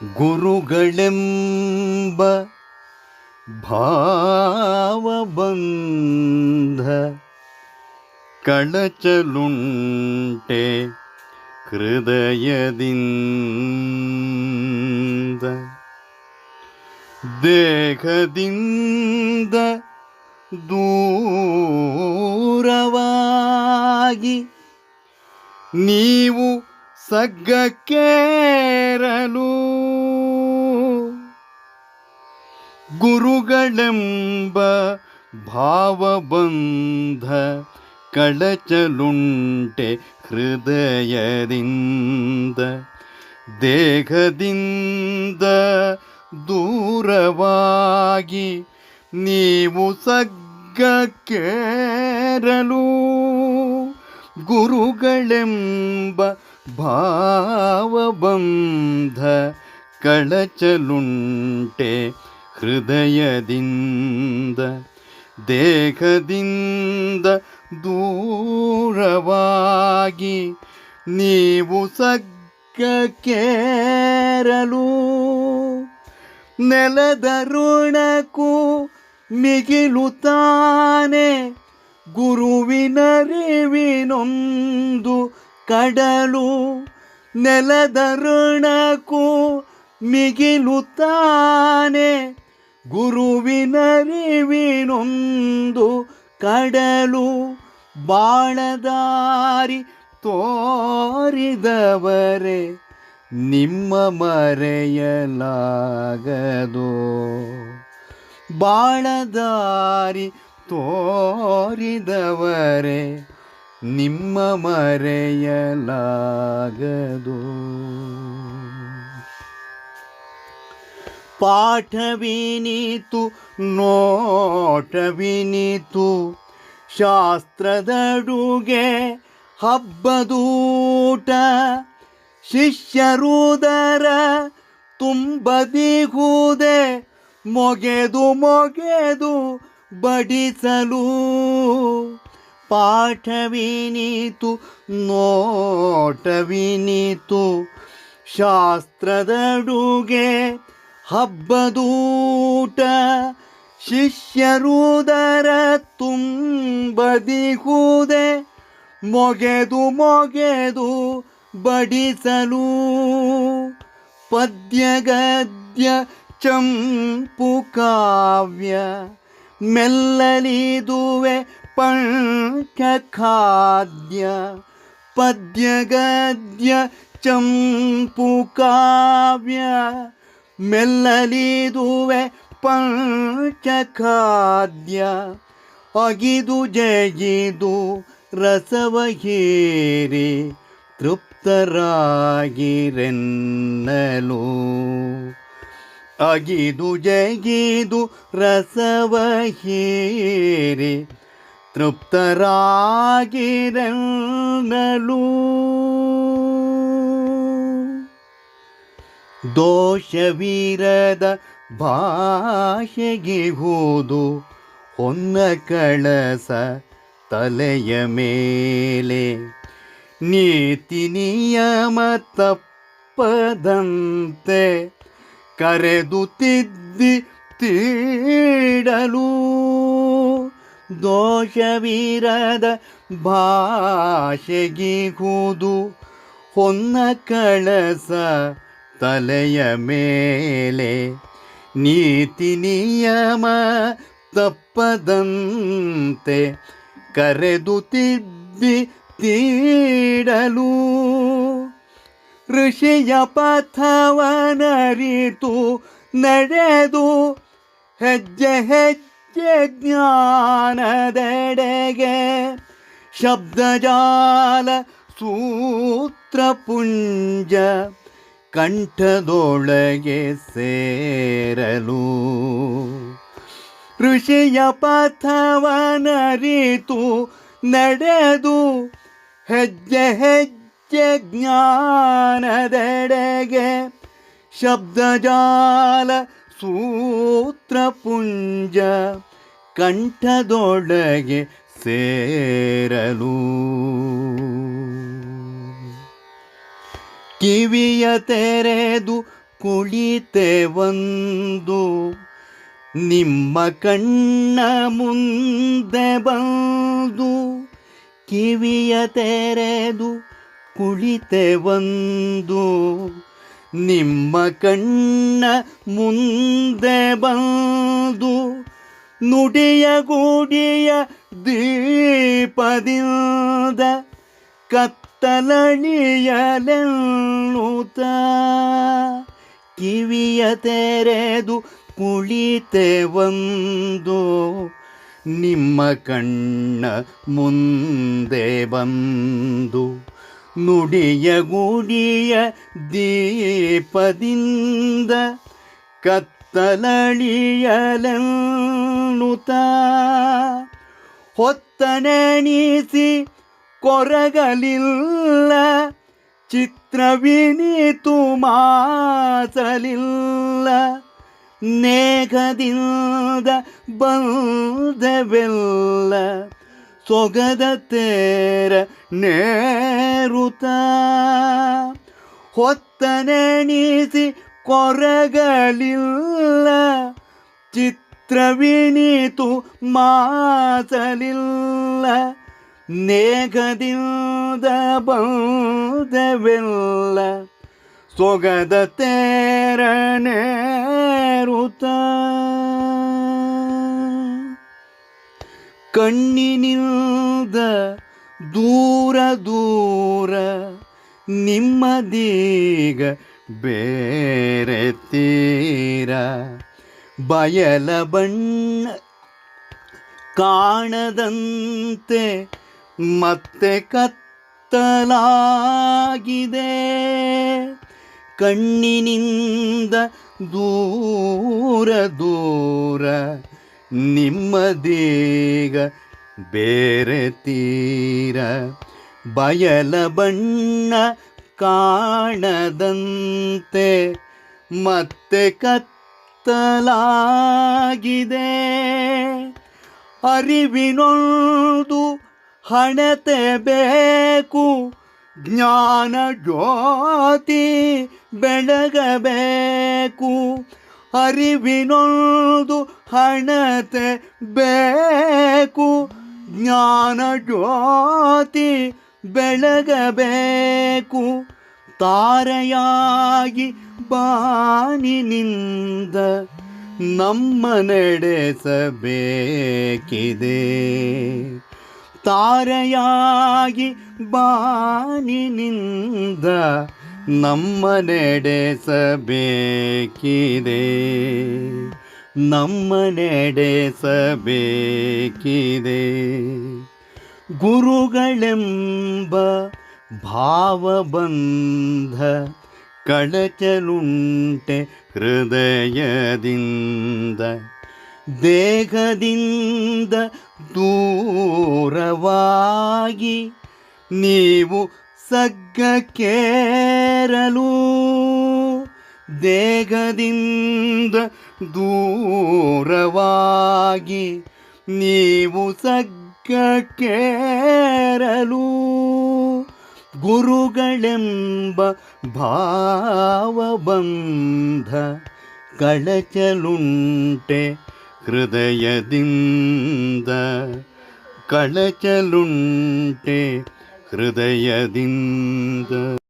ಗುರುಗಳೆಂಬ ಭಾವಬಂಧ ಕಳಚಲುಂಟೆ ಹೃದಯದಿಂದ ದೇಹದಿಂದ ದೂರವಾಗಿ ನೀವು ಸಗ್ಗಕ್ಕೇರಲು ಗುರುಗಳೆಂಬ ಭಾವಬಂಧ ಕಳಚಲುಂಟೆ ಹೃದಯದಿಂದ ದೇಹದಿಂದ ದೂರವಾಗಿ ನೀವು ಸಗ್ಗಕ್ಕೇರಲು ಗುರುಗಳೆಂಬ ಭಾವಬಂಧ ಕಳಚಲುಂಟೆ ಹೃದಯದಿಂದ ದೇಹದಿಂದ ದೂರವಾಗಿ ನೀವು ಸಗ್ಗಕ್ಕೇರಲು ನೆಲದ ಋಣಕ್ಕೂ ಮಿಗಿಲು ತಾನೆ ಗುರುವಿನರಿವಿನೊಂದು ಕಡಲು ನೆಲದ ಋಣಕ್ಕೂ ಮಿಗಿಲು ಗುರುವಿನರಿವಿನೊಂದು ಕಡಲು ಬಾಳದಾರಿ ತೋರಿದವರೇ ನಿಮ್ಮ ಮರೆಯಲಾಗದು? ಬಾಳದಾರಿ ತೋರಿದವರೇ ನಿಮ್ಮ ಮರೆಯಲಾಗದು? ಪಾಠವಿನೀತು ನೋಟವಿನೀತು. ಶಾಸ್ತ್ರದಡುಗೆ ಹಬ್ಬದೂಟ ಶಿಷ್ಯರುದರ ತುಂಬದಿಗೂದೆ ಮೊಗೆದು ಮೊಗೆದು ಬಡಿಸಲು. ಪಾಠವಿನೀತು ನೋಟವಿನೀತು. ಶಾಸ್ತ್ರದಡುಗೆ ಹಬ್ಬದೂಟ ಶಿಷ್ಯರುದರ ತುಂಬದಿಹುದೆ ಮೊಗೆದು ಮೊಗೆದು ಬಡಿಸಲು ಪದ್ಯಗದ್ಯ ಚಂಪು ಕಾವ್ಯ ಮೆಲ್ಲಲಿದುವೆ ಪಂಕ ಖಾದ್ಯ ಪದ್ಯ ಗದ್ಯ ಚಂಪು ಕಾವ್ಯ ಮೆಲ್ಲಲಿದುವೆ ಪಂಚ ಖಾದ್ಯ ಅಗಿದು ಜಗಿದು ರಸವ ಹೀರಿ ತೃಪ್ತರಾಗಿರೆನ್ನಲು. ಅಗಿದು ಜಗಿದು ರಸವ ಹೀರಿ ತೃಪ್ತರಾಗಿರೆನ್ನಲು. ದೋಷವೀರದ ಭಾಷೆಗಿಹುದು ಹೊನ್ನ ಕಳಸ ತಲೆಯ ಮೇಲೆ. ನೀತಿ ನಿಯಮ ತಪ್ಪದಂತೆ ಕರೆದು ತಿದ್ದಿ ತೀಡಲು ದೋಷವೀರದ ಭಾಷೆಗಿಹುದು ಹೊನ್ನ ಕಳಸ ತಲೆಯ ಮೇಲೆ ನೀತಿ ನಿಯಮ ತಪ್ಪದಂತೆ ಕರೆದು ತಿದ್ದಿ ತೀಡಲು. ಋಷಿಯ ಪಥವನರಿತು ನಡೆದು ಹೆಜ್ಜೆ ಹೆಜ್ಜೆ ಜ್ಞಾನದೆಡೆಗೆ ಶಬ್ದಜಾಲ ಸೂತ್ರಪುಂಜ ಕಂಠದೊಳಗೆ ಸೇರಲು. ಋಷಿಯ ಪಥವನರಿತು ನಡೆದು ಹೆಜ್ಜೆ ಹೆಜ್ಜೆ ಜ್ಞಾನದೆಡೆಗೆ ಶಬ್ದಜಾಲ ಸೂತ್ರಪುಂಜ ಕಂಠದೊಳಗೆ ಸೇರಲು. ಕಿವಿಯ ತೆರೆದು ಕುಳಿತೆ ಒಂದು. ನಿಮ್ಮ ಕಣ್ಣ ಮುಂದೆ ಬಂದು ಕಿವಿಯ ತೆರೆದು ಕುಳಿತೆ ಒಂದು. ನಿಮ್ಮ ಕಣ್ಣ ಮುಂದೆ ಬಂದು ನುಡಿಯ ಗುಡಿಯ ದೀಪದಿಂದ ಕತ್ತಲಣಿಯಲೆನ್ನುತ್ತ ಕಿವಿಯ ತೆರೆದು ಕುಳಿತೆ ಒಂದು ನಿಮ್ಮ ಕಣ್ಣ ಮುಂದೆ ಬಂದು ನುಡಿಯ ಗುಡಿಯ ದೀಪದಿಂದ ಕತ್ತಲಳಿಯಲೆನ್ನುತ್ತ ಹೊತ್ತನೆಣಿಸಿ ಕೊರಗಲಿಲ್ಲ ಚಿತ್ರವಿನಿತು ಮಾಸಲಿಲ್ಲ ನೇಗದಿಂದ ಬಂದವೆಲ್ಲ ಸೊಗದ ತೇರ ನೇರುತ. ಹೊತ್ತನೆಣಿಸಿ ಕೊರಗಲಿಲ್ಲ ಚಿತ್ರವಿನಿತು ಮಾಸಲಿಲ್ಲ ನೇಗದಿಂದ ಬಂದವೆಲ್ಲ ಸೊಗದ ತೇರ ಋತ. ಕಣ್ಣಿನಿಂದ ದೂರ ದೂರ ನಿಮ್ಮದೀಗ ಬೇರೆ ತೀರ. ಬಯಲ ಬಣ್ಣ ಕಾಣದಂತೆ ಮತ್ತೆ ಕತ್ತಲಾಗಿದೆ. ಕಣ್ಣಿನಿಂದ ದೂರ ದೂರ ನಿಮ್ಮದೀಗ ಬೇರೆ ತೀರ. ಬಯಲ ಬಣ್ಣ ಕಾಣದಂತೆ ಮತ್ತೆ ಕತ್ತಲಾಗಿದೆ. ಅರಿವಿನೊಂದು ಹಣತೆ ಬೇಕು ಜ್ಞಾನ ಜ್ಯೋತಿ ಬೆಳಗಬೇಕು. ಅರಿವಿನೊಂದು ಹಣತೆ ಬೇಕು ಜ್ಞಾನ ಜ್ಯೋತಿ ಬೆಳಗಬೇಕು. ತಾರೆಯಾಗಿ ಬಾನಿನಿಂದ ನಮ್ಮ ನಡೆಸಬೇಕಿದೆ. ತಾರೆಯಾಗಿ ಬಾನಿನಿಂದ ನಮ್ಮ ನಡೆಸಬೇಕಿದೆ ನಮ್ಮ ನಡೆಸಬೇಕಿದೆ ಗುರುಗಳೆಂಬ ಭಾವಬಂಧ ಕಳಚಲುಂಟೆ ಹೃದಯದಿಂದ ದೇಹದಿಂದ ದೂರವಾಗಿ ನೀವು ಸಗ್ಗಕ್ಕೇರಲು. ದೇಹದಿಂದ ದೂರವಾಗಿ ನೀವು ಸಗ್ಗಕ್ಕೇರಲು. ಗುರುಗಳೆಂಬ ಭಾವಬಂಧ ಕಳಚಲುಂಟೆ ಹೃದಯದಿಂದ ಕಳಚಲುಂಟೆ ಹೃದಯದಿಂದ